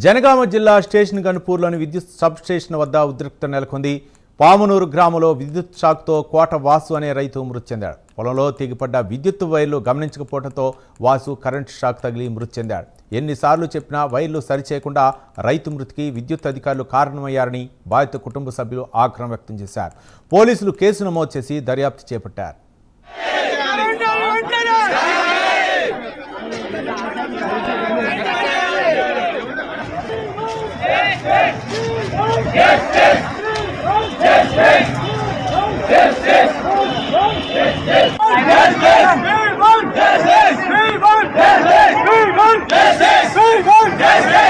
జనగామ జిల్లా స్టేషన్ గన్పూర్లోని విద్యుత్ sub station వద్ద ఉద్రిక్త నెలకొంది. పామునూరు గ్రామంలో విద్యుత్ షాక్తో కోట వాసు అనే రైతు మృతి చెందాడు. పొలంలో తెగిపడ్డ విద్యుత్ వైర్లు గమనించకపోవడంతో వాసు కరెంట్ షాక్ తగిలి మృతి చెందాడు. ఎన్నిసార్లు చెప్పినా వైర్లు సరిచేయకుండా రైతు మృతికి విద్యుత్ అధికారులు కారణమయ్యారని బాధిత కుటుంబ సభ్యులు ఆగ్రహం వ్యక్తం చేశారు. పోలీసులు కేసు నమోదు చేసి దర్యాప్తు చేపట్టారు. Yes, yes.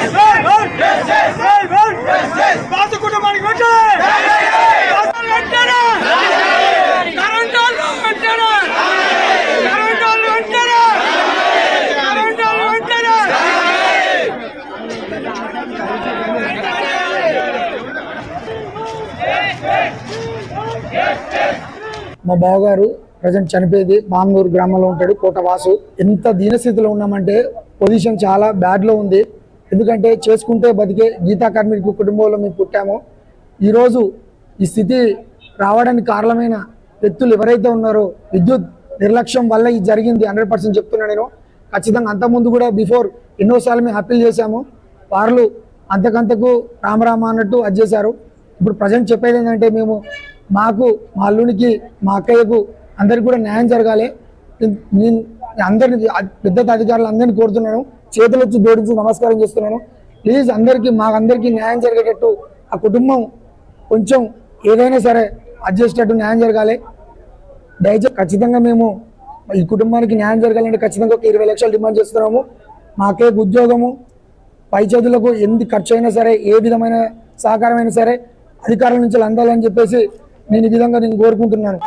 మా బావగారు ప్రజెంట్ చనిపోయేది పామనూరు గ్రామంలో ఉంటాడు కోటవాసు. ఎంత దీనస్థితిలో ఉన్నామంటే పొజిషన్ చాలా బ్యాడ్లో ఉంది. ఎందుకంటే చేసుకుంటే బతికే గీతా కార్మిక కుటుంబంలో మేము పుట్టాము. ఈరోజు ఈ స్థితి రావడానికి కారణమైన వ్యక్తులు ఎవరైతే ఉన్నారో విద్యుత్ నిర్లక్ష్యం వల్ల ఇది జరిగింది హండ్రెడ్ పర్సెంట్ చెప్తున్నా నేను. ఖచ్చితంగా అంతకుముందు కూడా బిఫోర్ ఎన్నోసార్లు మేము అప్పీల్ చేశాము. వాళ్ళు అంతకంతకు రామరామ అన్నట్టు అది చేశారు. ఇప్పుడు ప్రజెంట్ చెప్పేది ఏంటంటే మేము మాకు మా అల్లునికి మా అక్కయ్యకు అందరికి కూడా న్యాయం జరగాలి. నేను అందరిని పెద్ద అధికారులు అందరినీ కోరుతున్నాను. చేతులు వచ్చి జోడించి నమస్కారం చేస్తున్నాను. ప్లీజ్ అందరికీ మాకందరికీ న్యాయం జరిగేటట్టు ఆ కుటుంబం కొంచెం ఏదైనా సరే అడ్జస్టట్టు న్యాయం జరగాలి. దయచేసి ఖచ్చితంగా మేము ఈ కుటుంబానికి న్యాయం జరగాలంటే ఖచ్చితంగా ఒక ఇరవై లక్షలు డిమాండ్ చేస్తున్నాము. మా అక్కయ్యకు ఉద్యోగము పై చేతులకు ఎన్ని ఖర్చు అయినా సరే ఏ విధమైన సహకారం అయినా సరే అధికారుల నుంచి అందాలని చెప్పేసి నేను ఈ విధంగా నేను కోరుకుంటున్నాను.